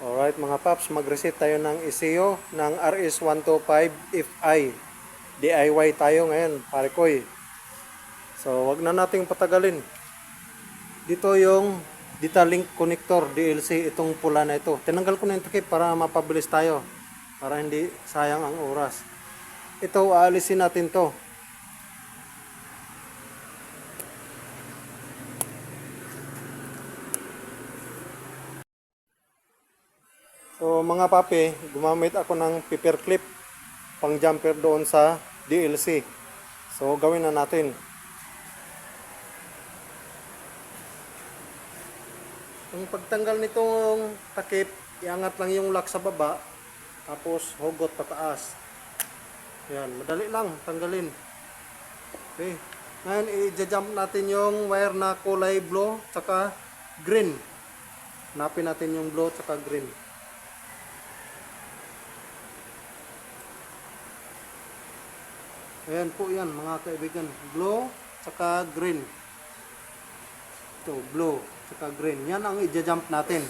Alright mga paps, mag-reset tayo ng ECU ng RS125FI. DIY tayo ngayon, pare koy. So, wag na nating patagalin. Dito yung data link connector DLC itong pula na ito. Tinanggal ko na yung takip para mapabilis tayo. Para hindi sayang ang oras. Ito, aalisin natin to. So mga papi, gumamit ako ng paper clip pang jumper doon sa DLC. So gawin na natin. Yung pagtanggal nitong takip, iangat lang yung lock sa baba, tapos hugot pataas. Yan, madali lang tanggalin. Okay. Ngayon, i-jump natin yung wire na kulay blue, tsaka green. Hanapin natin yung blue, tsaka green. Ayan po yan mga kaibigan. Blue, tsaka green. Ito, blue, tsaka green. Yan ang i-jump natin.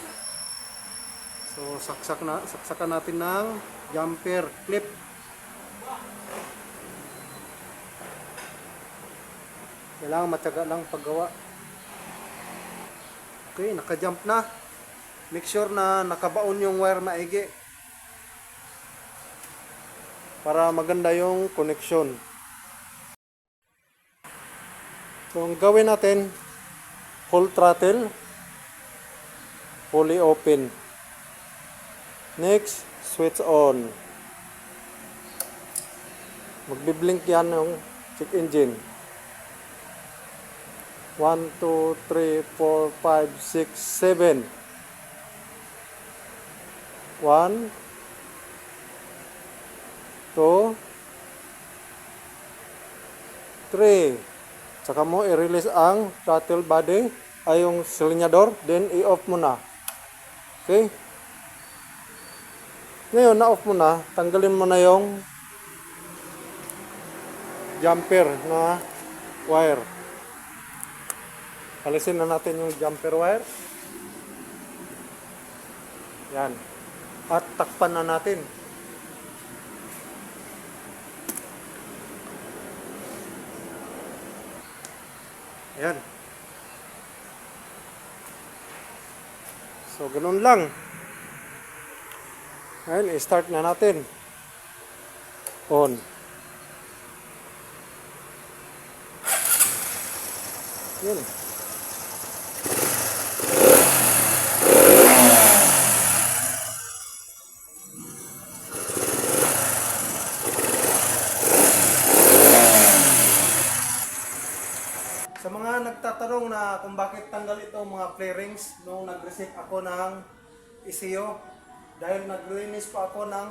So, saksak na, saksakan natin ng jumper clip. Kailangan matyaga lang paggawa. Okay, naka-jump na. Make sure na nakabaon yung wire maigi. Para maganda yung connection. So, ang gawin natin, full throttle, fully open. Next, switch on. Magbiblink yan yung check engine. 1, 2, 3, 4, 5, 6, 7. 1, 2, 3. Saka mo i-release ang throttle body ay yung silinyador, then i-off mo na. Okay? Ngayon, na-off mo na, tanggalin mo na yung jumper na wire. Alisin na natin yung jumper wire. Yan. At takpan na natin. Ayan. So, ganun lang. Ngayon, i-start na natin. On. Yan. Sa mga nagtatanong na kung bakit tanggal ito mga flarings nung nag-reset ako ng ECU dahil naglinis pa ako ng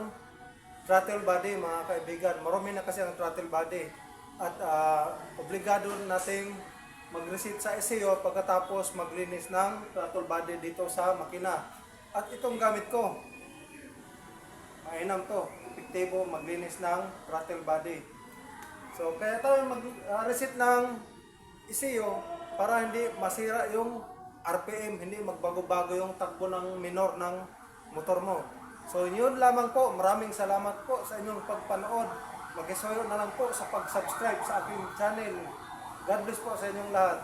throttle body mga kaibigan. Marami na kasi ang throttle body at ah, obligado nating mag-reset sa ECU pagkatapos maglinis ng throttle body dito sa makina. At itong gamit ko, mainam to, epektibo maglinis ng throttle body. So kaya tayo mag-reset ng ECU para hindi masira yung RPM, hindi magbago-bago yung takbo ng minor ng motor mo. So yun lamang po, maraming salamat po sa inyong pagpanood. Mag-isuyo na lang po sa pag-subscribe sa aking channel. God bless po sa inyong lahat.